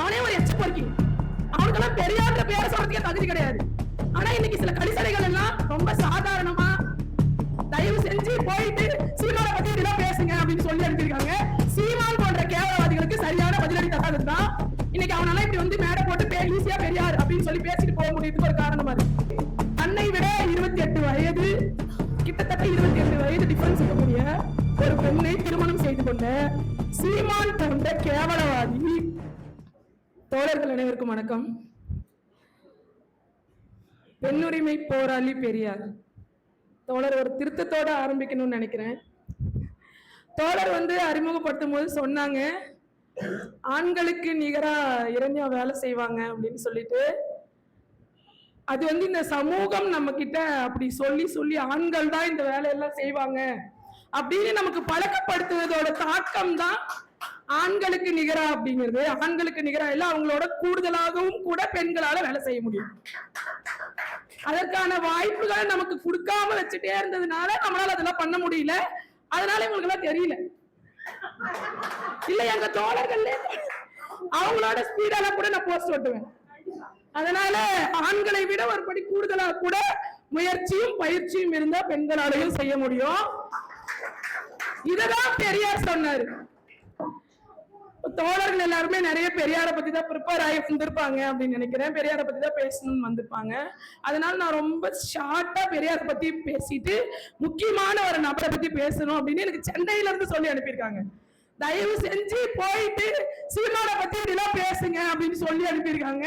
அவனே ஒரு எச்ச பொறுக்கி அவனுக்கெல்லாம் பெரியாருன்ற பேரை சொல்றதுக்கே தகுதி கிடையாது. ஆனா இன்னைக்கு சில கழிசடைகள் எல்லாம் ரொம்ப சாதாரணமா தயவு செஞ்சு போயிட்டு சீமான பத்தி இதெல்லாம் பேசுங்க அப்படின்னு சொல்லி அனுப்பியிருக்காங்க. சீமான் போன்ற கேவலவாதிகளுக்கு சரியான பதிலடி தராதுதான் இன்னைக்கு அவனால இப்படி வந்து மேடை போட்டு பே ஈஸியா பெரியார் அப்படின்னு சொல்லி பேசிட்டு போக முடியுதுக்கு ஒரு காரணமா இருக்கு. அன்னை விட இருபத்தி எட்டு வயது கிட்டத்தட்ட இருபத்தி எட்டு வயது டிஃபரன்ஸ் இருக்கக்கூடிய ஒரு பெண்ணை திருமணம் செய்து கொண்ட சீமான் போன்ற கேவலவாதி தோழர்கள் அனைவருக்கும் வணக்கம். பெண்ணுரிமை போராளி பெரியார். தோழர் ஒரு திருத்தத்தோட ஆரம்பிக்கணும்னு நினைக்கிறேன். தோழர் வந்து அறிமுகப்படுத்தும் போது சொன்னாங்க ஆண்களுக்கு நிகரா இரண்யா வேலை செய்வாங்க அப்படின்னு சொல்லிட்டு. அது வந்து இந்த சமூகம் நம்ம கிட்ட அப்படி சொல்லி சொல்லி ஆண்கள் தான் இந்த வேலையெல்லாம் செய்வாங்க அப்படின்னு நமக்கு பழக்கப்படுத்துவதோட தாக்கம் தான் ஆண்களுக்கு நிகரா அப்படிங்கிறது ஆண்களுக்கு நிகரா இல்ல அவங்களோட கூடுதலாகவும் கூட பெண்களால வேலை செய்ய முடியும். அதற்கான வாய்ப்புகளை நமக்கு கொடுக்காம வச்சுட்டே இருந்ததுனால நம்மளால அதெல்லாம் பண்ண முடியல. அதனால இவங்களுக்கு எல்லாம் தெரியல. இல்ல எங்க தோழர்கள்ல அவங்களோட ஸ்பீடால கூட நான் போஸ்ட் ஓட்டுவேன் அதனால ஆண்களை விட ஒரு படி கூடுதலா கூட முயற்சியும் பயிற்சியும் இருந்தா பெண்களாலையும் செய்ய முடியும். இததான் பெரியார் சொன்னாரு. தோழர்கள் எல்லாருமே நிறைய பெரியாரை பத்தி தான் ப்ரிப்பேர் ஆகி வந்திருப்பாங்க அப்படின்னு நினைக்கிறேன். பெரியாரை பத்தி தான் பேசணும்னு வந்திருப்பாங்க. அதனால நான் ரொம்ப ஷார்ட்டா பெரியாரை பத்தி பேசிட்டு முக்கியமான ஒரு நபரை பத்தி பேசணும் அப்படின்னு எனக்கு சென்னையில இருந்து சொல்லி அனுப்பியிருக்காங்க. தயவு செஞ்சு போயிட்டு சீமானை பத்தி இதெல்லாம் பேசுங்க அப்படின்னு சொல்லி அனுப்பியிருக்காங்க.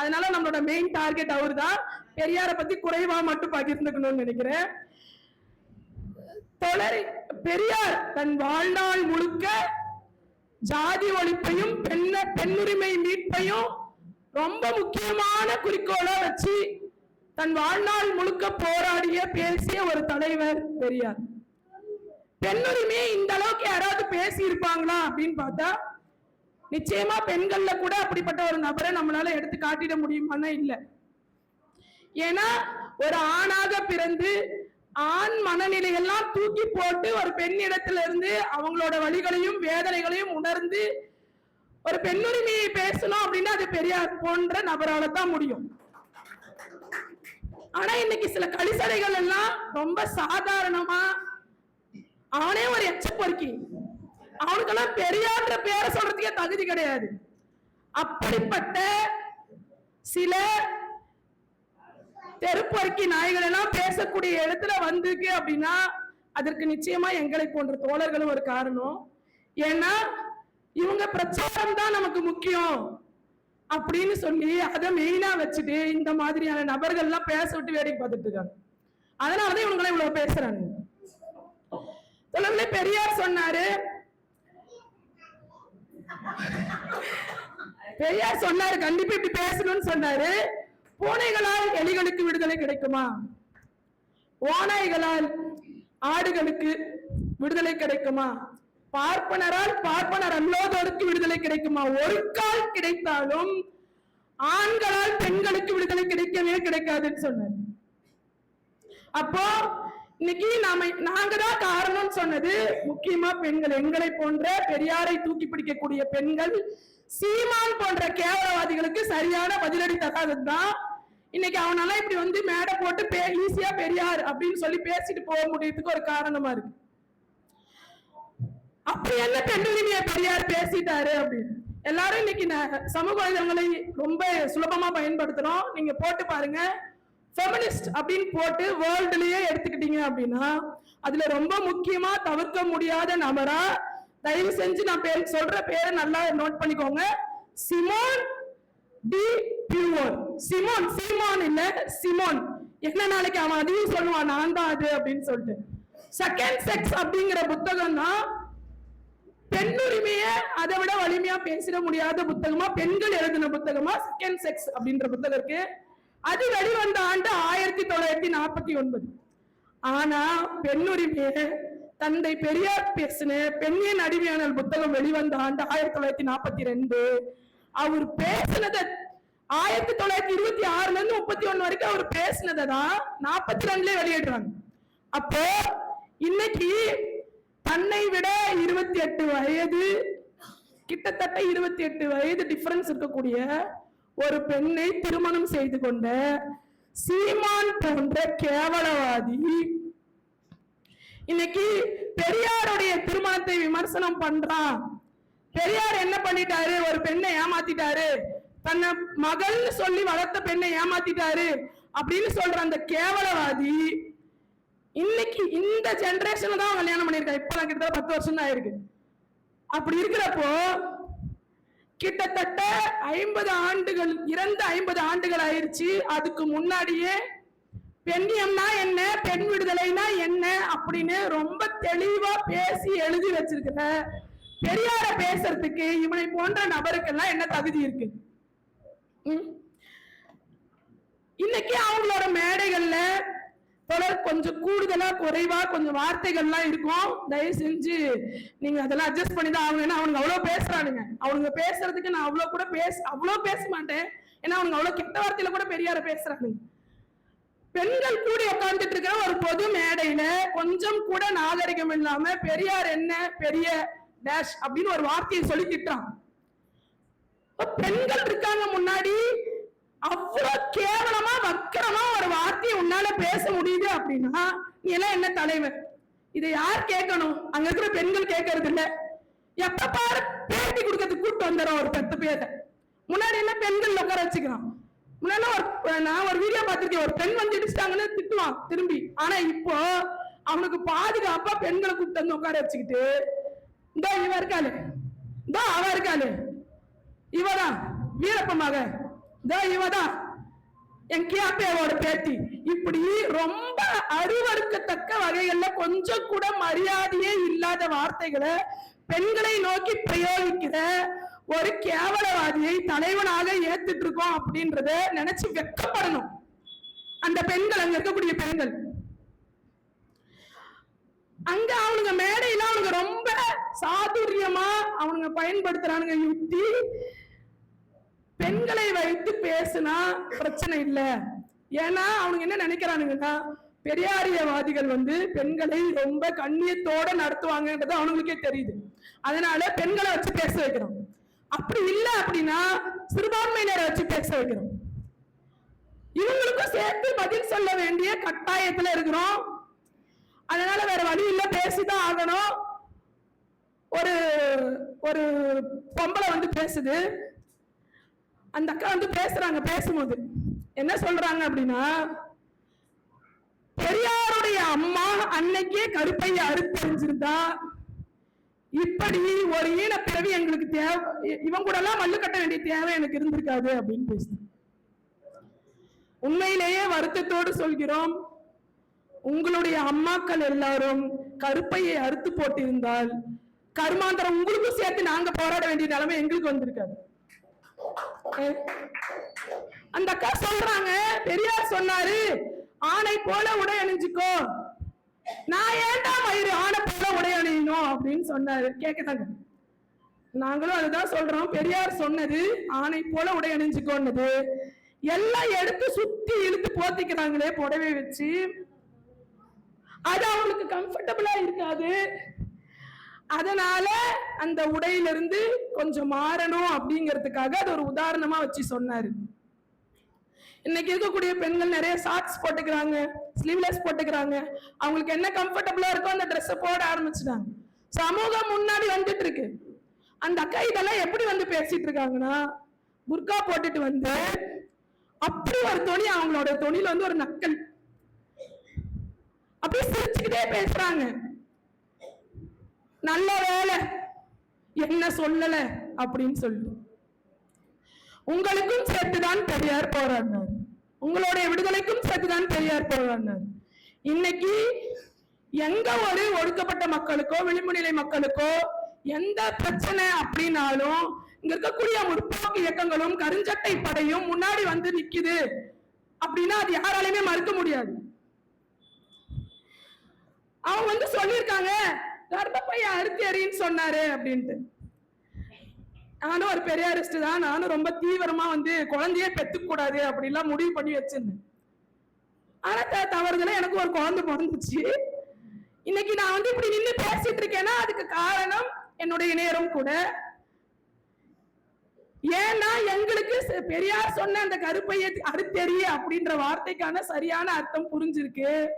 அதனால நம்மளோட மெயின் டார்கெட் அவர் தான் பெரியாரை பத்தி குறைவா மட்டும் பகிர்ந்துக்கணும்னு நினைக்கிறேன். தொடர் பெரியார் தன் வாழ்நாள் முழுக்க ஜாதி ஒழிப்பையும் பெண்ண பெண்ணுரிமை மீட்பையும் ரொம்ப முக்கியமான குறிக்கோளா வச்சு தன் வாழ்நாள் முழுக்க போராடிய பேசிய ஒரு தலைவர் பெரியார். பெண்ணுரிமையை இந்த அளவுக்கு யாராவது பேசி இருப்பாங்களா அப்படின்னு பார்த்தா நிச்சயமா பெண்கள்ல கூட அப்படிப்பட்ட ஒரு நபரை நம்மளால எடுத்து காட்டிட முடியுமான்னா இல்லை. ஏன்னா ஒரு ஆணாக பிறந்து ஆண் மனநிலையெல்லாம் தூக்கி போட்டு ஒரு பெண்ணிடத்துல இருந்து அவங்களோட வழிகளையும் வேதனைகளையும் உணர்ந்து ஒரு பெண்ணுரிமையை பேசணும் அப்படின்னா அது பெரியார் போன்ற நபரால தான் முடியும். ஆனா இன்னைக்கு சில கழிசடைகள் எல்லாம் ரொம்ப சாதாரணமா அவனே ஒரு எச்ச பொறுக்கி. அவனுக்கெல்லாம் பெரியார்ன்ற பேரை சொல்றதுக்கே தகுதி கிடையாது. அப்படிப்பட்ட சில தெருப்பொறுக்கி நாய்கள் எல்லாம் பேசக்கூடிய இடத்துல வந்திருக்கு அப்படின்னா அதற்கு நிச்சயமா எங்களை போன்ற தோழர்களும் ஒரு காரணம். ஏன்னா இவங்க பிரச்சாரம் தான் நமக்கு முக்கியம் அப்படின்னு சொல்லி அதை மெயினா வச்சுட்டு இந்த மாதிரியான நபர்கள் எல்லாம் பேச விட்டு வேடிக்கை பார்த்துட்டு இருக்காங்க. அதனாலதான் இவங்க இவ்வளவு பேசுறாங்க. தொடர்ந்து பெரியார் சொன்னாரு. பெரியார் சொன்னாரு கண்டிப்பா இப்படி பேசணும்னு சொன்னாரு. பூனைகளால் எலிகளுக்கு விடுதலை கிடைக்குமா? ஓநாய்களால் ஆடுகளுக்கு விடுதலை கிடைக்குமா? பார்ப்பனரால் பார்ப்பனர் அல்லாதோருக்கு விடுதலை கிடைக்குமா? ஒரு கால் கிடைத்தாலும் ஆண்களால் பெண்களுக்கு விடுதலை கிடைக்கவே கிடைக்காதுன்னு சொன்னார். அப்போ இன்னைக்கு நாம நாங்க தான் காரணம் சொன்னது முக்கியமா பெண்கள் எங்களை போன்ற பெரியாரை தூக்கி பிடிக்கக்கூடிய பெண்கள் சீமான் போன்ற கேவலவாதிகளுக்கு சரியான பதிலடி தராததுதான் இன்னைக்கு அவனால இப்படி வந்து மேடை போட்டு பே ஈஸியா பெரியார் அப்படின்னு சொல்லி பேசிட்டு போக முடியறதுக்கு ஒரு காரணமா இருக்கு. அப்படி என்ன பெண்ணுரிமையை பெரியார் பேசிட்டாரு அப்படின்னு. எல்லாரும் இன்னைக்கு சமூக வலைதளங்களை ரொம்ப சுலபமா பயன்படுத்துறோம். நீங்க போட்டு பாருங்க. ஃபெமினிஸ்ட் அப்படின்னு போட்டு வேர்ல்டுலயே எடுத்துக்கிட்டீங்க அப்படின்னா அதுல ரொம்ப முக்கியமா தவிர்க்க முடியாத நபரா தயவு செஞ்சு நான் பேர் சொல்ற பேரை நல்லா நோட் பண்ணிக்கோங்க. Simone de pure Simone Seeman இல்ல சிமோன். என்ன நாளைக்கு அவன் அதையும் சொல்லுவான் நான் தான் அது அப்படின்னு சொல்லிட்டு. செகண்ட் செக்ஸ் அப்படிங்கிற புத்தகம் தான் பெண்ணுரிமைய அதை விட வலிமையா பேசிட முடியாத புத்தகமா பெண்கள் எழுதின புத்தகமா செகண்ட் செக்ஸ் அப்படின்ற புத்தகம் இருக்கு. அது வெளிவந்த ஆண்டு ஆயிரத்தி தொள்ளாயிரத்தி நாற்பத்தி ஒன்பது. ஆனா பெண்ணுரிமைய தந்தை பெரியார் பேசின பெண்ணின் அடிமையானல் புத்தகம் வெளிவந்த ஆண்டு ஆயிரத்தி தொள்ளாயிரத்தி நாற்பத்தி ரெண்டு. அவர் பேசினதை ஆயிரத்தி தொள்ளாயிரத்தி இருபத்தி ஆறுல இருந்து முப்பத்தி ஒண்ணு வரைக்கும் அவர் பேசினதை தான் நாற்பத்தி ரெண்டுல வெளியிடுறாங்க. அப்போ இன்னைக்கு தன்னை விட இருபத்தி எட்டு வயது கிட்டத்தட்ட இருபத்தி எட்டு வயது டிஃபரன்ஸ் இருக்கக்கூடிய ஒரு பெண்ணை திருமணம் செய்து கொண்ட சீமான் போன்ற கேவலவாதி இன்னைக்கு பெரியாருடைய திருமணத்தை விமர்சனம் பண்றான். பெரியார் என்ன பண்ணிட்டாரு? ஒரு பெண்ணை ஏமாத்திட்டாரு. தன்னை மகள்னு சொல்லி வளர்த்த பெண்ணை ஏமாத்திட்டாரு அப்படின்னு சொல்ற அந்த கேவலவாதி இன்னைக்கு இந்த ஜெனரேஷன்ல தான் கல்யாணம் பண்ணிருக்கா இப்பதான் கிட்டத்தட்ட பத்து வருஷம் தான் ஆயிருக்கு. அப்படி இருக்கிறப்போ கிட்டத்தட்ட ஐம்பது ஆண்டுகள் இறந்த ஐம்பது ஆண்டுகள் ஆயிடுச்சு அதுக்கு முன்னாடியே பெண்ணியம்னா என்ன? பெண் விடுதலைனா என்ன? அப்படின்னு ரொம்ப தெளிவா பேசி எழுதி வச்சிருக்கிற பெரியார பேசுறதுக்கு இவனை போன்ற நபருக்கெல்லாம் என்ன தகுதி இருக்கு? இன்னைக்கு அவங்களோட மேடைகள்ல தொடர் கொஞ்சம் கூடுதலா குறைவா கொஞ்சம் வார்த்தைகள்லாம் இருக்கும். தயவு செஞ்சு நீங்க அதெல்லாம் அட்ஜஸ்ட் பண்ணி தான் ஆகணும். ஏன்னா அவனுங்க அவ்வளவு பேசுறானுங்க. அவனுங்க பேசுறதுக்கு நான் அவ்வளவு கூட பேச அவ்வளவு பேச மாட்டேன். ஏன்னா அவனுங்க அவ்வளவு கெட்ட வார்த்தையில கூட பெரியார பேசுறானுங்க. பெண்கள் கூடி உட்கார்ந்துட்டு இருக்கிற ஒரு பொது மேடையில கொஞ்சம் கூட நாகரிகம் இல்லாம பெரியார் என்ன பெரிய டேஷ் அப்படின்னு ஒரு வார்த்தையை சொல்லி திட்டான் பெண்கள் இருக்காங்க முன்னாடி. அவ்வளவு கேவலமா வக்கரமா ஒரு வார்த்தையை உன்னால பேச முடியுது அப்படின்னா நீ எல்லாம் என்ன தலைவர் இதை யார் கேட்கணும்? அங்க இருக்கிற பெண்கள் கேட்கறது இல்ல. எப்ப பாரு பேட்டி கொடுக்கறதுக்கு கூட்டு வந்துடும் ஒரு பத்து பேரை. முன்னாடி என்ன பெண்கள் உட்கார வச்சுக்கிறான்? முன்னாடி ஒரு நான் ஒரு வீடியோ பார்த்திருக்கேன். ஒரு பெண் வந்து இடிச்சிட்டாங்கன்னு திட்டுவான் திரும்பி. ஆனா இப்போ அவனுக்கு பாதுகாப்பா பெண்களை கூப்பிட்டு வந்து உட்கார வச்சுக்கிட்டு இந்த இவ இருக்காளு. இந்த அவ இருக்காளு. இவதான் வீரப்ப மக இவதான். என் கியாப்பையோட பேத்தி. இப்படி ரொம்ப அருவறுக்கத்தக்க வகைகள்ல கொஞ்சம் கூட மரியாதையே இல்லாத வார்த்தைகளை பெண்களை நோக்கி பிரயோகிக்கிற ஒரு கேவலவாதியை தலைவனாக ஏத்துட்டு இருக்கோம் அப்படின்றத நினைச்சு வெக்கப்படணும். அந்த பெண்கள் அங்க இருக்கக்கூடிய பெண்கள். அங்க அவனுங்க மேடையில அவனுங்க ரொம்ப சாதுரியமா அவனுங்க பயன்படுத்துறானுங்க யுக்தி பெண்களை வைத்து பேசுனா பிரச்சனை இல்ல. ஏன்னா அவனுங்க என்ன நினைக்கிறானுங்கன்னா பெரியாரியவாதிகள் வந்து பெண்களை ரொம்ப கண்ணியத்தோட நடத்துவாங்கன்றது அவனுங்களுக்கே தெரியுது. அதனால பெண்களை வச்சு பேச வைக்கிறோம் அப்படி இல்லை அப்படின்னா சிறுபான்மையினரை வச்சு பேச வைக்கிறோம் இவங்களுக்கும் சேர்த்து பதில் சொல்ல வேண்டிய கட்டாயத்துல இருக்கிறோம். அதனால வேற வழி இல்ல பேசிதான் ஆகணும். ஒரு ஒரு பொம்பளை வந்து பேசுது. அந்த அக்கா வந்து பேசுறாங்க பேசும்போது. என்ன சொல்றாங்க அப்படின்னா பெரியாருடைய அம்மா அன்னைக்கே கருப்பைய அறுப்பறிஞ்சிருந்தா இப்படி ஒரு ஈன பிறவி எங்களுக்கு தேவை இவங்க கூட எல்லாம் மல்லு கட்ட வேண்டிய தேவை எனக்கு இருந்திருக்காது அப்படின்னு பேசுது. உண்மையிலேயே வருத்தத்தோடு சொல்கிறோம் உங்களுடைய அம்மாக்கள் எல்லாரும் கருப்பையை அறுத்து போட்டிருந்தால் கருமாந்திரம் உங்களுக்கும் சேர்த்து நாங்க போராட வேண்டிய நிலைமை எங்களுக்கு வந்திருக்காது. அந்த அக்கா சொல்றாங்க பெரியார் சொன்னாரு ஆணை போல உடை அணிஞ்சுக்கோ. நான் ஏன்டா மயிறு ஆணை போல உடை அணியணும் அப்படின்னு சொன்னாரு. கேக்குதாங்க? நாங்களும் அதுதான் சொல்றோம். பெரியார் சொன்னது ஆணை போல உடை அணிஞ்சுக்கோன்னது. எல்லாம் எடுத்து சுத்தி இழுத்து போத்திக்கிறாங்களே புடவை வச்சு. அது அவங்களுக்கு கம்ஃபர்டபுளா இருக்காது. அதனால அந்த உடையிலிருந்து கொஞ்சம் மாறணும் அப்படிங்கிறதுக்காக அது ஒரு உதாரணமா வச்சு சொன்னாரு. இன்னைக்கு இருக்கக்கூடிய பெண்கள் நிறைய ஷார்ட்ஸ் போட்டுக்கிறாங்க ஸ்லீவ்லெஸ் போட்டுக்கிறாங்க. அவங்களுக்கு என்ன கம்ஃபர்டபுளா இருக்கோ அந்த ட்ரெஸ்ஸை போட ஆரம்பிச்சிட்டாங்க. சமூகம் முன்னாடி வந்துட்டு இருக்கு. அந்த அக்கா இதெல்லாம் எப்படி வந்து பேசிட்டு இருக்காங்கன்னா புர்கா போட்டுட்டு வந்து அப்படி ஒரு துணி அவங்களோட துணியில வந்து ஒரு நக்கல். அப்படியே சிரிச்சுக்கிட்டே பேசுறாங்க. நல்ல வேலை என்ன சொல்லல அப்படின்னு சொல்லி. உங்களுக்கும் சேர்த்துதான் பெரியார் போராடினார். உங்களுடைய விடுதலைக்கும் சேர்த்துதான் பெரியார் போராடினார். இன்னைக்கு எங்க ஒரு ஒடுக்கப்பட்ட மக்களுக்கோ விளிம்புநிலை மக்களுக்கோ எந்த பிரச்சனை அப்படின்னாலும் இங்க இருக்கக்கூடிய முற்போக்கு இயக்கங்களும் கருஞ்சட்டை படையும் முன்னாடி வந்து நிக்குது அப்படின்னா அது யாராலையுமே மறுக்க முடியாது. அவங்க வந்து சொல்லியிருக்காங்க கர்ப்பப்பைய அறுத்தி அறின்னு சொன்னாரு அப்படின்ட்டு. நானும் ஒரு பெரியாரிஸ்ட் தான். நானும் ரொம்ப தீவிரமா வந்து குழந்தையே பெத்துக்கூடாது அப்படிலாம் முடிவு பண்ணி வச்சிருந்தேன். ஆனா த- எனக்கு ஒரு குழந்தை பிறந்துச்சு. இன்னைக்கு நான் வந்து இப்படி நின்று பேசிட்டு இருக்கேன்னா அதுக்கு காரணம் என்னுடைய நேரம் கூட. ஏன்னா எங்களுக்கு பெரியார் சொன்ன அந்த கருப்பைய அறுத்தெறிய அப்படின்ற வார்த்தைக்கான சரியான அர்த்தம் புரிஞ்சிருக்கு.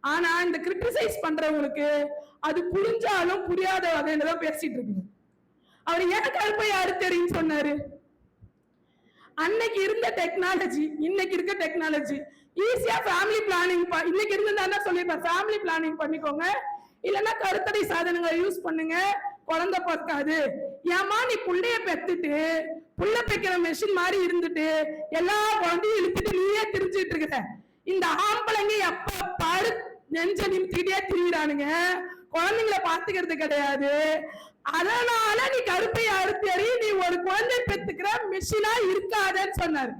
ஆனா இந்த கிரிட்டிசைஸ் பண்றவங்களுக்கு அது புரிஞ்சாலும் புரியாத வகையில தான் பேசிட்டு இருக்குங்க. அவர் ஏன் கருப்பையை அறுத்தெறின்னு சொன்னாரு. அன்னைக்கு இருந்த டெக்னாலஜி இன்னைக்கு இருக்க டெக்னாலஜி ஈஸியா ஃபேமிலி பிளானிங் இன்னைக்கு இருந்தா சொல்லிருப்பேன். ஃபேமிலி பிளானிங் பண்ணிக்கோங்க. இல்லைன்னா கருத்தடை சாதனங்களை யூஸ் பண்ணுங்க. குழந்தை பார்க்காது. ஏமா நீ புள்ளைய பெத்துட்டு புள்ள பெக்கிற மெஷின் மாதிரி இருந்துட்டு எல்லா குழந்தையும் இழுத்துட்டு நீயே திரிஞ்சிட்டு இருக்கிற இந்த ஆம்பளைங்க எப்ப பாரு நெஞ்ச நிமித்திக்கிட்டே திரியிறானுங்க. குழந்தைங்கள பாத்துக்கிறது கிடையாது. அதனால நீ கருப்பை அறுத்தறி நீ ஒரு குழந்தை பெத்துக்கிற மிஷினா இருக்காதன்னு சொன்னாரு.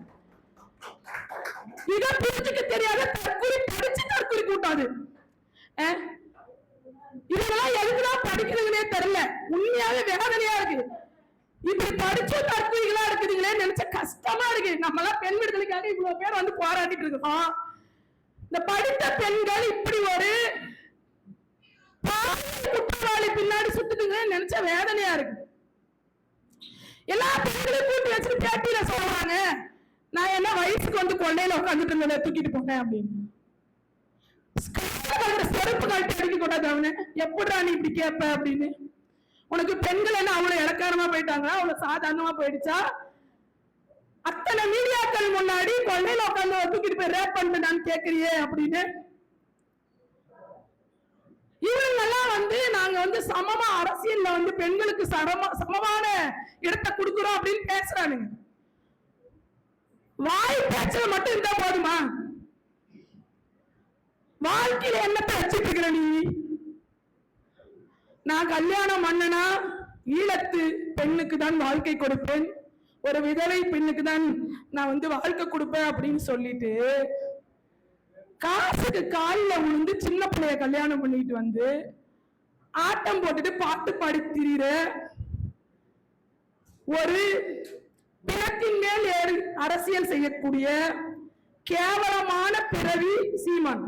இதை புரிஞ்சுக்க தெரியாத தற்கொலை படிச்சு தற்கொலை கூட்டாது. அஹ்? இதெல்லாம் எதுக்குதான் படிக்கிறதுனே தெரியல. உண்மையாவே வேதனையா இருக்கு. இப்படி படிச்சு தற்கொலைகளா இருக்குதுங்களே நினைச்ச கஷ்டமா இருக்கு. நம்ம எல்லாம் பெண் விடுதலைக்காக இவ்வளவு பேர் வந்து போராடிட்டு இருக்கோம். இந்த படித்த பெண்கள் இப்படி ஒரு பின்னாடி நினைச்ச வேதனையா இருக்கு. எல்லா பெண்களையும் கூட்டி வச்சுட்டு பேட்டியில சொல்றாங்க. நான் என்ன வயசுக்கு வந்து கொள்ளையில உட்காந்துட்டு இருந்தேன் தூக்கிட்டு போனேன் அப்படின்னு. செருப்பு கழட்டி அடிக்க கூடாது அவனை. எப்படா நீ இப்படி கேட்ப அப்படின்னு. உனக்கு பெண்கள் என்ன அவ்வளவு இலக்காரமா போயிட்டாங்களா? அவ்வளவு சாதாரணமா போயிடுச்சா? அத்தனை மீடியாக்கள் முன்னாடி கொள்ளையில உட்காந்து தூக்கிட்டு போய் ரேப் பண்ணிட்டு நான் கேக்குறியே அப்படின்னு இவங்கெல்லாம் வந்து நாங்க வந்து சமமா அரசியல்ல வந்து பெண்களுக்கு சமமா சமமான இடத்தை கொடுக்கிறோம் அப்படின்னு பேசுறானுங்க. வாய் பேச்சல மட்டும் இருந்தா போதுமா? வாழ்க்கையில என்னத்தை வச்சிட்டு இருக்கிற நீ? நான் கல்யாணம் பண்ணனா ஈழத்து பெண்ணுக்கு தான் வாழ்க்கை கொடுப்பேன். ஒரு விதவை பெண்ணுக்கு தான் நான் வந்து வாழ்க்கை கொடுப்பேன் அப்படின்னு சொல்லிட்டு காசுக்கு காலில் விழுந்து சின்ன பிள்ளைய கல்யாணம் பண்ணிட்டு வந்து ஆட்டம் போட்டுட்டு பாட்டு பாடி திரியிற ஒரு பிறத்தின் மேல் அரசியல் செய்யக்கூடிய கேவலமான பிறவி சீமான்.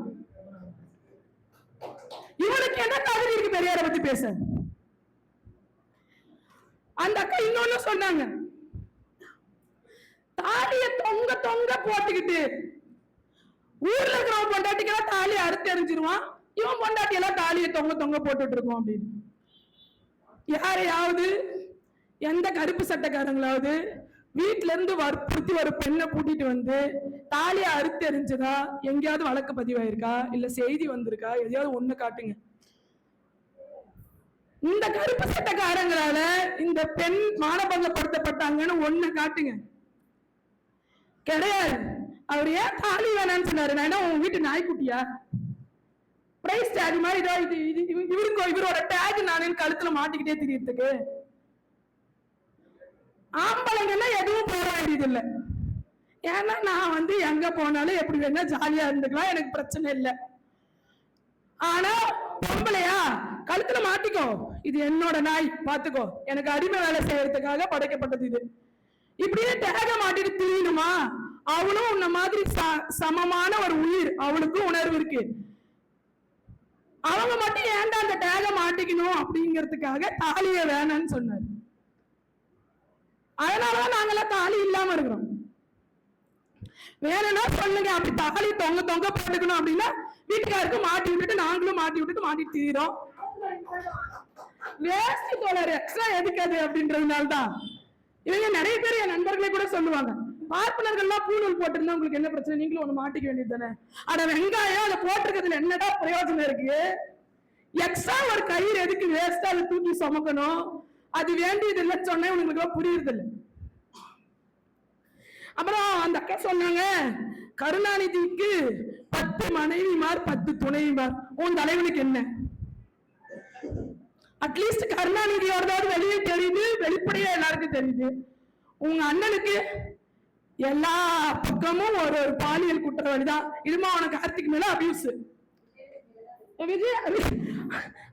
இவனுக்கு என்ன தகுதி இருக்கு பெரியார பத்தி பேச? அந்த அக்கா இன்னொன்னு சொன்னாங்க. தாலிய தொங்க தொங்க போட்டுக்கிட்டு ஊர்ல இருக்கிறவன் பொண்டாட்டிக்கெல்லாம் தாலி அறுத்து எரிஞ்சிருவான் இவன் பொண்டாட்டி எல்லாம் தாலியை தொங்க தொங்க போட்டுட்டு இருக்கோம் அப்படின்னு. யாரையாவது எந்த கருப்பு சட்டக்காரங்களாவது வீட்டுல இருந்து வற்புறுத்தி ஒரு பெண்ணை கூட்டிட்டு வந்து தாலியை அறுத்து எரிஞ்சதா எங்கேயாவது வழக்கு பதிவாயிருக்கா? இல்ல செய்தி வந்திருக்கா? எதையாவது ஒண்ணு காட்டுங்க. இந்த கருப்பு சட்டக்காரங்களால இந்த பெண் மானபங்கப்படுத்தப்பட்டாங்கன்னு ஒண்ணு காட்டுங்க. கிடையாது. அவர் ஏன் தாலி வேணாம்னு சொன்னாரு? நான் உங்க வீட்டு நாய்க்குட்டியா? பிரைஸ் டேக் மாதிரி தான் இது இது இவ- இவரோட டேக் நானே கழுத்துல மாட்டிக்கிட்டே தெரியறதுக்கு. ஆம்பளைங்கன்னா எதுவும் போக வேண்டியது இல்லை ஏன்னா நான் வந்து எங்க போனாலும் எப்படி வேணா ஜாலியா இருந்துக்கலாம் எனக்கு பிரச்சனை இல்லை. ஆனா பொம்பளையா கழுத்துல மாட்டிக்கோ. இது என்னோட நாய் பாத்துக்கோ. எனக்கு அடிமை வேலை செய்யறதுக்காக படைக்கப்பட்டது இது. இப்படியே டேக மாட்டிட்டு திரியணுமா? அவளும் உன்ன மாதிரி ச- சமமான ஒரு உயிர் அவளுக்கும் உணர்வு இருக்கு. அவங்க மட்டும் ஏன்டா அந்த டேக மாட்டிக்கணும் அப்படிங்கிறதுக்காக தாலிய வேணாம்னு சொன்னாரு. அதனாலதான் நாங்கெல்லாம் தாலி இல்லாம இருக்கிறோம். வேணும்னா சொல்லுங்க அப்படி தாலி தொங்க தொங்க போட்டுக்கணும் அப்படின்னா வீட்டுக்காருக்கு மாட்டி விட்டுட்டு நாங்களும் மாட்டி விட்டுட்டு மாட்டிட்டு தீரோம். வேஸ்ட் தோழர் எக்ஸ்ட்ரா எதுக்காது அப்படின்றதுனால தான் இவங்க நிறைய பேர் என் நண்பர்களே கூட சொல்லுவாங்க. பார்ப்பனர்கள்லாம் பூணூல் போட்டிருந்தா உங்களுக்கு என்ன பிரச்சனை? நீங்களும் ஒண்ணு மாட்டிக்க வேண்டியது தானே அட வெங்காயம் அதை போட்டிருக்கிறதுல என்னடா பிரயோஜனம் இருக்கு? எக்ஸ்ட்ரா ஒரு கயிறு எதுக்கு வேஸ்டா அதை தூக்கி சுமக்கணும்? அது வேண்டியது இல்லை சொன்னா உங்களுக்கு புரியுறது இல்லை அப்புறம் அந்த அக்கா சொன்னாங்க கருணாநிதிக்கு பத்து மனைவிமார் பத்து துணைவிமார். உன் தலைவனுக்கு என்ன? அட்லீஸ்ட் கருணாநிதியோட வெளியே தெரியுது வெளிப்படையா எல்லாருக்கும் தெரியுது. உங்க அண்ணனுக்கு எல்லா பக்கமும் ஒரு ஒரு பாலியல் குற்றவாளி தான் இதுமா உனக்கு கார்த்திக் மேல அபியூஸ் விஜய்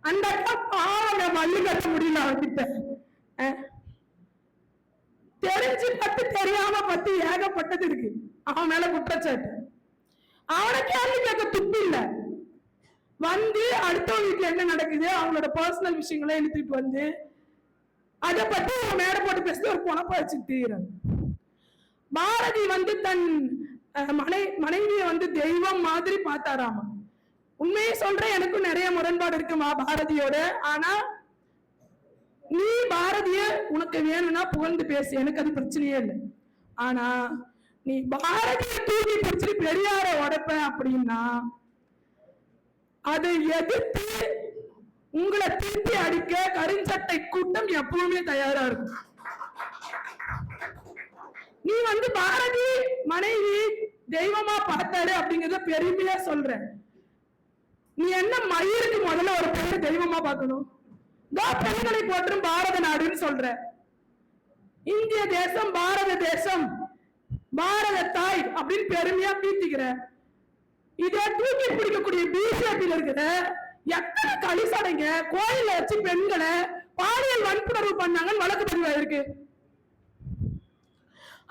அந்த பாவம் பாவங்க மல்லு கட்ட முடியல அவன்கிட்ட தெரிஞ்சு பத்து தெரியாம பத்து ஏகப்பட்டது இருக்கு. அவன் மேல குற்றச்சாட்டு. அவனை கேள்வி கேட்க துப்பு இல்ல. வந்து அடுத்த வீட்டுல என்ன நடக்குது அவங்களோட பர்சனல் விஷயங்களை இழுத்துட்டு வந்து அதை பத்தி அவன் மேடை போட்டு பேசிட்டு ஒரு பொணப்ப வச்சு தீரன் பாரதி வந்து தன் மனை மனைவியை வந்து தெய்வம் மாதிரி பார்த்தாராமா. உண்மையை சொல்றேன் எனக்கும் நிறைய முரண்பாடு இருக்குமா பாரதியோட. ஆனா நீ பாரதிய உனக்கு வேணும்னா புகழ்ந்து பேசு. எனக்கு அது பிரச்சனையே இல்லை. ஆனா நீ பாரதிய தூக்கி பிடிச்சிட்டு பெரியார உடைப்ப அப்படின்னா அதை எதிர்த்து உங்களை திருப்பி அடிக்க கருஞ்சட்டை கூட்டம் எப்பவுமே தயாரா இருக்கும். நீ வந்து பாரதி மனைவி தெய்வமா பார்த்தாரு அப்படிங்கறத பெருமையா சொல்ற நீ என்ன மயிருக்கு முதல்ல ஒரு பெண்ணை தெய்வமா பார்க்கணும்? தோ பெண்களை போற்றும் பாரத நாடுன்னு சொல்ற இந்திய தேசம் பாரத தேசம் பாரத தாய் அப்படின்னு பெருமையா பீத்திக்கிற இதை தூக்கி பிடிக்கக்கூடிய பிஜேபியில் இருக்கிற எத்தனை கலிசடைங்க கோயில வச்சு பெண்களை பாலியல் வன்புணர்வு பண்ணாங்கன்னு வழக்கு பதிவாயிருக்கு.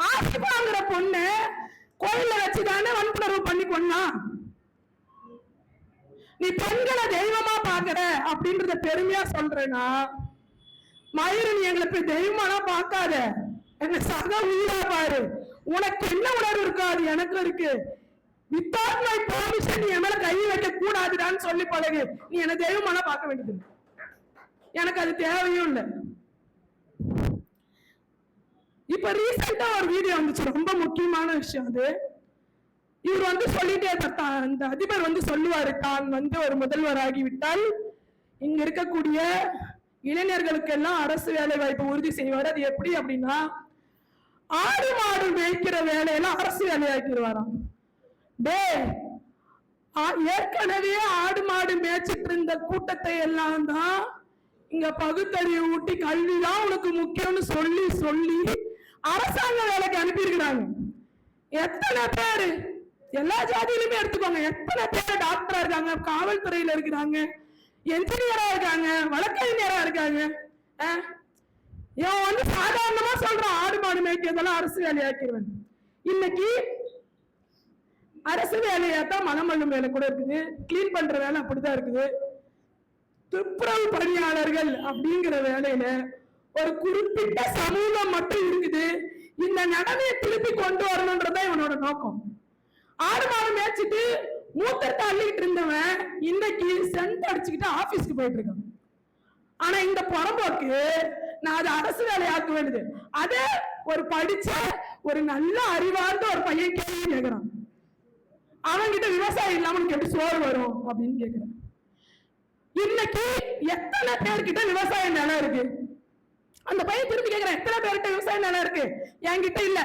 ஆசிபாங்கிற பொண்ணு கோயிலில் வச்சு தானே வன்புணர்வு பண்ணி கொன்னா நீ பெண்களை தெய்வமா பாக்குற அப்படின்றத பெருமையா சொல்றேன்னா மயிறு நீ எங்களை போய் தெய்வமாலாம் பார்க்காத. எங்க சக உயிரா பாரு. உனக்கு என்ன உணர்வு இருக்கோ அது எனக்கும் இருக்கு. வித்தவுட் மை பெர்மிஷன் நீ என் கை வைக்க கூடாதுடான்னு சொல்லி பழகு. நீ என்ன தெய்வமாலாம் பார்க்க வேண்டியது எனக்கு அது தேவையும் இல்லை. இப்ப ரீசெண்டா ஒரு வீடியோ வந்துச்சு. ரொம்ப முக்கியமான விஷயம் அது. இவர் வந்து சொல்லிட்டே இருப்பார், தான் இந்த அதிபர் வந்து சொல்லுவாரு தான் வந்து ஒரு முதல்வர் ஆகிவிட்டால் இங்க இருக்கக்கூடிய இளைஞர்களுக்கு எல்லாம் அரசு வேலை வாய்ப்பு உறுதி செய்வார். அது எப்படி அப்படின்னா ஆடு மாடு மேய்க்கிற வேலையெல்லாம் அரசு வேலையாக்கிடுவாராம் டே ஏற்கனவே ஆடு மாடு மேய்ச்சிட்டு இருந்த கூட்டத்தை எல்லாம் தான் இங்க பகுத்தறிவு ஊட்டி கல்வி தான் உனக்கு முக்கியம்னு சொல்லி சொல்லி அரசாங்க வேலைக்கு அனுப்பியிருக்கிறாங்க. எத்தனை பேரு? எல்லா ஜாதியிலுமே எடுத்துக்கோங்க. எத்தனை பேர் டாக்டரா இருக்காங்க காவல்துறையில இருக்கிறாங்க என்ஜினியரா இருக்காங்க வழக்கறிஞரா இருக்காங்க இவன் வந்து சாதாரணமா சொல்றான் ஆடு மாடு மேய்க்கிறதெல்லாம் அரசு வேலையாக்கிடுவேன் இன்னைக்கு அரசு வேலையா தான் மனமல்லும் வேலை கூட இருக்குது. கிளீன் பண்ற வேலை அப்படிதான் இருக்குது. துப்புரவு பணியாளர்கள் அப்படிங்கிற வேலையில ஒரு குறிப்பிட்ட சமூகம் மட்டும் இருக்குது. இந்த நடனையை திருப்பி கொண்டு வரணும்ன்றதான் இவனோட நோக்கம். ஆறு மாதம் மேய்ச்சிட்டு மூத்தத்தை அள்ளிக்கிட்டு இருந்தவன் இன்னைக்கு சென்ட் அடிச்சுக்கிட்டு ஆபீஸ்க்கு போயிட்டு இருக்கான். ஆனா இந்த புறம்போக்கு நான் அதை அரசு வேலையாக்க வேண்டியது. அதே ஒரு படிச்ச ஒரு நல்ல அறிவார்ந்த ஒரு பையன் கேள்வி கேட்கிறான் அவன்கிட்ட விவசாயம் இல்லாம கேட்டு எப்படி சோறு வரும் அப்படின்னு கேக்குறான். இன்னைக்கு எத்தனை பேர்கிட்ட விவசாய நிலம் இருக்கு? அந்த பையன் திரும்பி கேக்குறேன் எத்தனை பேர்கிட்ட விவசாயம் நிலம் இருக்கு? என்கிட்ட இல்ல.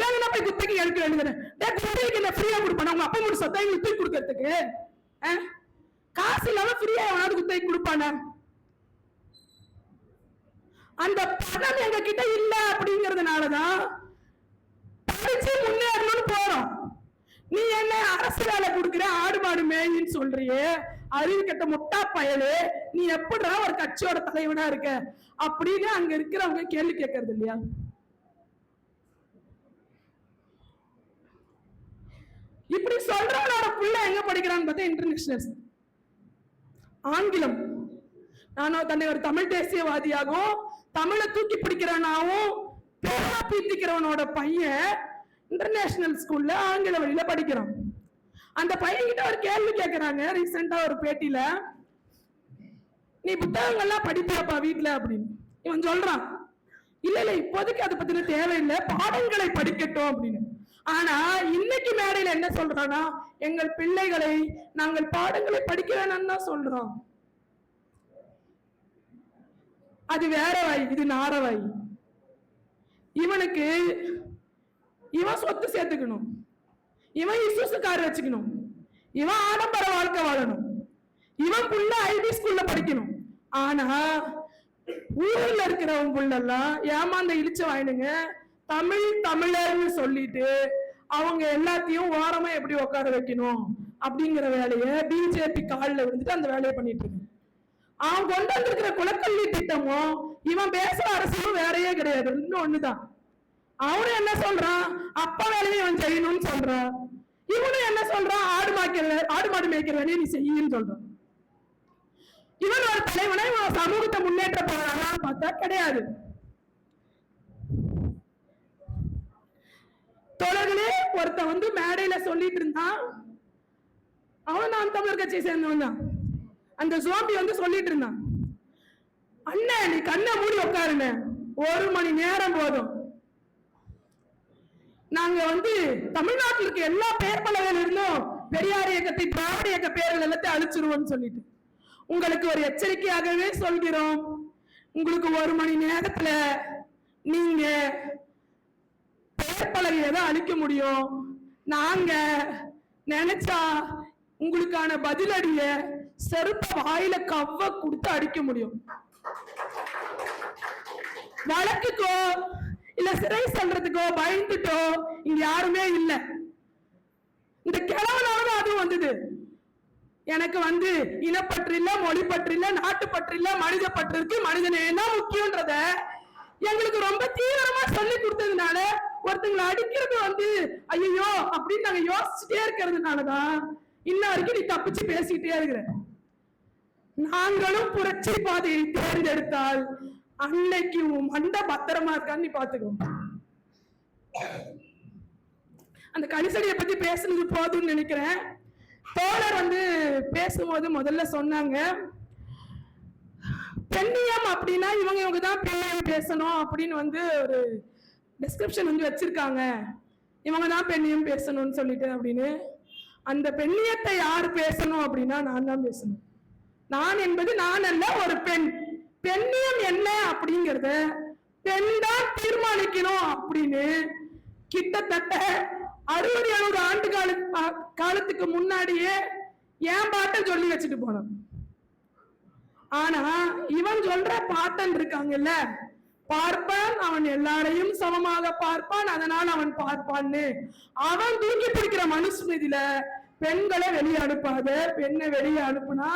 வேணும்னா போய் குத்தகைக்கு எடுக்க வேண்டியது குத்தகைக்கு என்ன ஃப்ரீயா கொடுப்பானா? உங்க அப்பா மட்டும் சொத்தை எங்களுக்கு தூக்கி கொடுக்கறதுக்கு? காசு இல்லாம ஃப்ரீயா எவனாவது குத்தகை கொடுப்பானா? அந்த பணம் எங்க கிட்ட இல்ல அப்படிங்கறதுனாலதான் படிச்சு முன்னேறணும்னு போறோம். நீ என்ன அரசு வேலை கொடுக்குற ஆடு மாடு மேயின்னு சொல்றியே? அறிவு கெட்ட முட்டா பயலு நீ எப்படா ஒரு கட்சியோட தலைவனா இருக்க? அப்படின்னு அங்க இருக்கிறவங்க கேள்வி கேட்கறது இல்லையா? இப்படி சொல்றவனோட புள்ள எங்க படிக்கிறான்னு பார்த்தா இன்டர்நேஷனல் ஆங்கிலம். நானும் தன்னை ஒரு தமிழ் தேசியவாதியாகவும் தமிழை தூக்கி பிடிக்கிறவனாகவும் பேரா பீத்திக்கிறவனோட பையன் இன்டர்நேஷனல் ஸ்கூல்ல ஆங்கில வழியில படிக்கிறான். அந்த பையன்கிட்ட ஒரு கேள்வி கேட்கறாங்க ரீசெண்டா ஒரு பேட்டியில. நீ புத்தகங்கள்லாம் படிப்பியாப்பா வீட்டில் அப்படின்னு. இவன் சொல்றான் இல்ல இல்ல இப்போதைக்கு அதை பத்தின தேவையில்லை பாடங்களை படிக்கட்டும் அப்படின்னு. ஆனா இன்னைக்கு மேடையில என்ன சொல்றானா எங்கள் பிள்ளைகளை நாங்கள் பாடங்களை படிக்க வேணும்னு தான் சொல்றோம். அது வேற வாய் இது நார வாய். இவனுக்கு இவன் சொத்து சேர்த்துக்கணும். இவன் இசுசு கார் வச்சுக்கணும். இவன் ஆடம்பர வாழ்க்கை வாழணும். இவன் புள்ள ஐபி ஸ்கூல்ல படிக்கணும். ஆனா ஊர்ல இருக்கிறவன் புள்ளெல்லாம் ஏமாந்த இழிச்ச வாயினுங்க. தமிழ் தமிழர்னு சொல்லிட்டு அவங்க எல்லாத்தையும் ஓரமா எப்படி உட்கார வைக்கணும் அப்படிங்கிற வேலையை பிஜேபி காலில் விழுந்துட்டு அந்த வேலையை பண்ணிட்டு இருக்கு அவன் கொண்டு வந்திருக்கிற குலக்கல்வி திட்டமும் இவன் பேசுற அரசும் வேறையே கிடையாது. இன்னும் ஒண்ணுதான். அவனும் என்ன சொல்றான்? அப்பா வேலையை அவன் செய்யணும்னு சொல்றான். இவனும் என்ன சொல்றான்? ஆடு மாய்க்கிற ஆடு மாடு மேய்க்கிற வேலையை நீ செய்யன்னு சொல்றான். இவன் ஒரு தலைவனை இவன் சமூகத்தை முன்னேற்ற போறானா பார்த்தா கிடையாது. தொடர்களே ஒருத்த வந்து மேடையில சொல்லிட்டு இருந்தான். அவன் நான் தமிழர் கட்சியை சேர்ந்தவன் தான். அந்த சோம்பி வந்து சொல்லிட்டு இருந்தான். அண்ணன் நீ கண்ணை மூடி உட்காருங்க. ஒரு மணி நேரம் போதும். நாங்க வந்து தமிழ்நாட்டில் இருக்க எல்லா பேர் பலகையில இருந்தும் பெரியார் இயக்கத்தை திராவிட இயக்க பேர்கள் எல்லாத்தையும் அழிச்சிருவோம்னு சொல்லிட்டு. உங்களுக்கு ஒரு எச்சரிக்கையாகவே சொல்கிறோம். உங்களுக்கு ஒரு மணி நேரத்துல நீங்க பெயர் பலகையை தான் அழிக்க முடியும். நாங்க நினைச்சா உங்களுக்கான பதிலடிய செருப்ப வாயில கவ்வ கொடுத்து அடிக்க முடியும். வழக்குக்கோ இல்ல சிறை செல்றதுக்கோ பயந்துட்டோ இங்க யாருமே இல்ல. இந்த கிழவனாவது அதுவும் வந்தது. எனக்கு வந்து இனப்பற்று இல்ல மொழி பற்று இல்ல நாட்டுப்பற்று இல்ல மனித பற்று இருக்கு மனிதனை என்ன முக்கியன்றத எங்களுக்கு ரொம்ப தீவிரமா சொல்லி கொடுத்ததுனால ஒருத்தங்களை அடிக்கிறது வந்து ஐயோ அப்படின்னு நாங்க யோசிச்சுட்டே இருக்கிறதுனாலதான் இன்ன வரைக்கும் நீ தப்பிச்சு பேசிக்கிட்டே இருக்கிற. நாங்களும் புரட்சி பாதையை தேர்ந்தெடுத்தால் அன்னைக்கு உன் மண்டை பத்திரமா இருக்கான்னு நீ பாத்துக்கோ அந்த கனிசடியை பத்தி பேசுனது போதும்னு நினைக்கிறேன். தோழர் வந்து பேசும்போது முதல்ல சொன்னாங்க பெண்ணியம் அப்படின்னா இவங்க இவங்க தான் பெண்ணியம் பேசணும் அப்படின்னு வந்து ஒரு டிஸ்கிரிப்ஷன் வந்து வச்சிருக்காங்க. இவங்க தான் பெண்ணியம் பேசணும்னு சொல்லிட்டு அப்படின்னு. அந்த பெண்ணியத்தை யார் பேசணும் அப்படின்னா நான் தான் பேசணும். நான் என்பது நான் அல்ல ஒரு பெண். பெண்ணியம் என்ன அப்படிங்கறத பெண் தான் தீர்மானிக்கணும் அப்படின்னு கிட்டத்தட்ட அறுபது எழுபது ஆண்டு கால காலத்துக்கு முன்னாடியே என் பாட்டை சொல்லி வச்சுட்டு போனான் ஆனா இவன் சொல்ற பாட்டன் இருக்காங்கல்ல பார்ப்பான் அவன் எல்லாரையும் சமமாக பார்ப்பான் அதனால் அவன் பார்ப்பான்னு. அவன் தூக்கி பிடிக்கிற மனுஸ்மிதியில பெண்களை வெளியே அனுப்பாத பெண்ணை வெளியே அனுப்புனா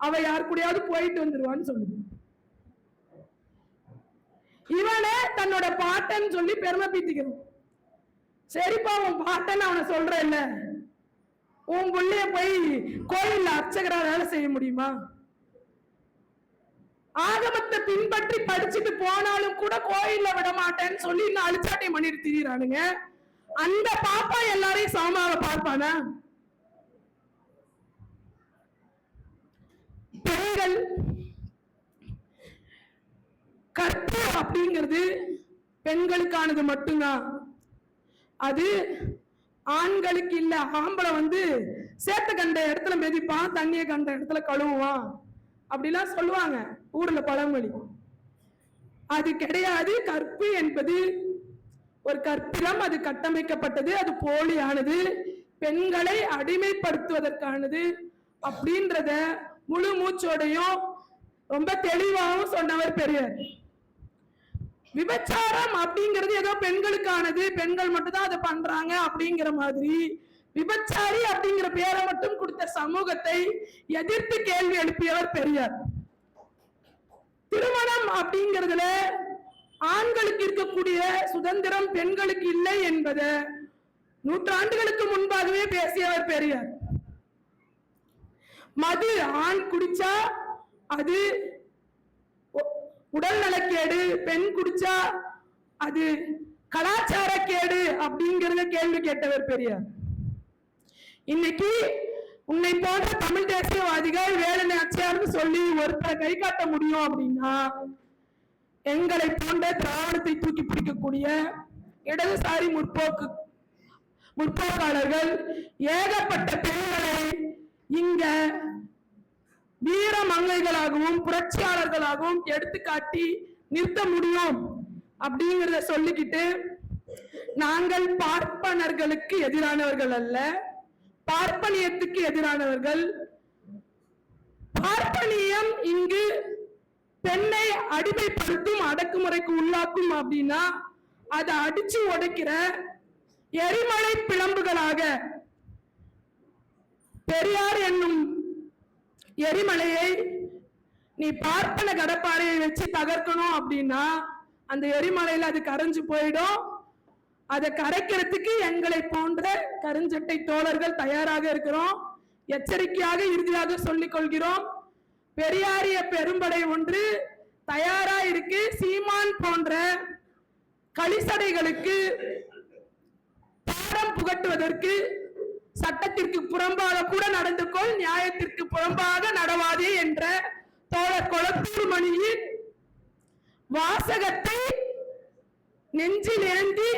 அவ யார் கூடயாவது போயிட்டு வந்துருவான்னு சொல்லுது. இவனே தன்னோட பாட்டன் சொல்லி பெருமை பீத்திக்கிறான். சரிப்பா உன் பாட்டன் அவனை சொல்றேன்ல உன் பிள்ளைய போய் கோயில்ல அர்ச்சகரா வேலை செய்ய முடியுமா? ஆகமத்தை பின்பற்றி படிச்சுட்டு போனாலும் கூட கோயில்ல விட மாட்டேன்னு சொல்லி இன்னும் அழிச்சாட்டை பண்ணிட்டு திரியிறானுங்க. அந்த பாப்பா எல்லாரையும் சமமாக பார்ப்பானா? பெண்கள் கற்பு அப்படிங்கிறது பெண்களுக்கானது மட்டும்தான். அது ஆண்களுக்கு இல்ல. ஆம்பளை வந்து சேத்த கண்ட இடத்துல மெதிப்பான் தண்ணியை கண்ட இடத்துல கழுவுவான். அப்படிலாம் சொல்லுவாங்க ஊர்ல பழமொழி. அது கிடையாது. கற்பு என்பது ஒரு கற்பிலம் அது கட்டமைக்கப்பட்டது. அது போலியானது. பெண்களை அடிமைப்படுத்துவதற்கானது அப்படின்றத முழு மூச்சோடையும் ரொம்ப தெளிவாகவும் சொன்னவர் பெரியார். விபச்சாரம் அப்படிங்கிறது ஏதோ பெண்களுக்கானது பெண்கள் மட்டும் தான் அதை பண்றாங்க அப்படிங்கிற மாதிரி. விபச்சாரி அப்படிங்கிற பேரை மட்டும் கொடுத்த சமூகத்தை எதிர்த்து கேள்வி எழுப்பியவர் பெரியார். திருமணம் அப்படிங்கிறதுல ஆண்களுக்கு இருக்கக்கூடிய சுதந்திரம் பெண்களுக்கு இல்லை என்பதை நூற்றாண்டுகளுக்கு முன்பாகவே பேசியவர் பெரியார். மது ஆண் குடிச்சா அது உடல் நலக்கேடு பெண் குடிச்சா அது கலாச்சார கேடு அப்படிங்கறத கேள்வி கேட்டவர் பெரியார். இன்னைக்கு உன்னை போன்ற தமிழ் தேசியவாதிகள் வேலனை அச்சையார்னு சொல்லி ஒருத்தரை கை காட்ட முடியும் அப்படின்னா எங்களை போன்ற திராவிடத்தை தூக்கி பிடிக்கக்கூடிய இடதுசாரி முற்போக்கு முற்போக்காளர்கள் ஏகப்பட்ட பெண்களை இங்க வீர மங்கைகளாகவும் புரட்சியாளர்களாகவும் எடுத்துக்காட்டி நிறுத்த முடியும் அப்படிங்கறத சொல்லிக்கிட்டு நாங்கள் பார்ப்பனர்களுக்கு எதிரானவர்கள் அல்ல. பார்ப்பனியத்துக்கு எதிரானவர்கள். பார்ப்பனியம் இங்கு பெண்ணை அடிமைப்படுத்தும் அடக்குமுறைக்கு உள்ளாக்கும் அப்படின்னா அதை அடிச்சு உடைக்கிற எரிமலை பிளம்புகளாக பெரியார் என்னும் எரிமலையை நீ பார்ப்பன கடப்பாறையை வச்சு தகர்க்கணும் அப்படின்னா அந்த எரிமலையில அது கரைஞ்சு போயிடும். அதை கரைக்கிறதுக்கு எங்களை போன்ற கருஞ்சட்டை தோழர்கள் தயாராக இருக்கிறோம். எச்சரிக்கையாக இறுதியாக சொல்லிக் கொள்கிறோம். பெரியாரிய பெரும்படை ஒன்று தயாரா இருக்கு. சீமான் போன்ற களிசடைகளுக்கு பாடம் புகட்டுவதற்கு சட்டத்திற்கு புறம்பாக கூட நடந்து கொள் நியாயத்திற்கு புறம்பாக நடவாதே என்ற தோழர் கொளத்தூர் மணியின் வாசகத்தை நெஞ்சில் ஏந்தி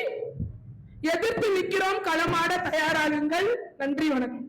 எதிர்த்து நிற்கிறோம் களமாட தயாராகுங்கள். நன்றி வணக்கம்.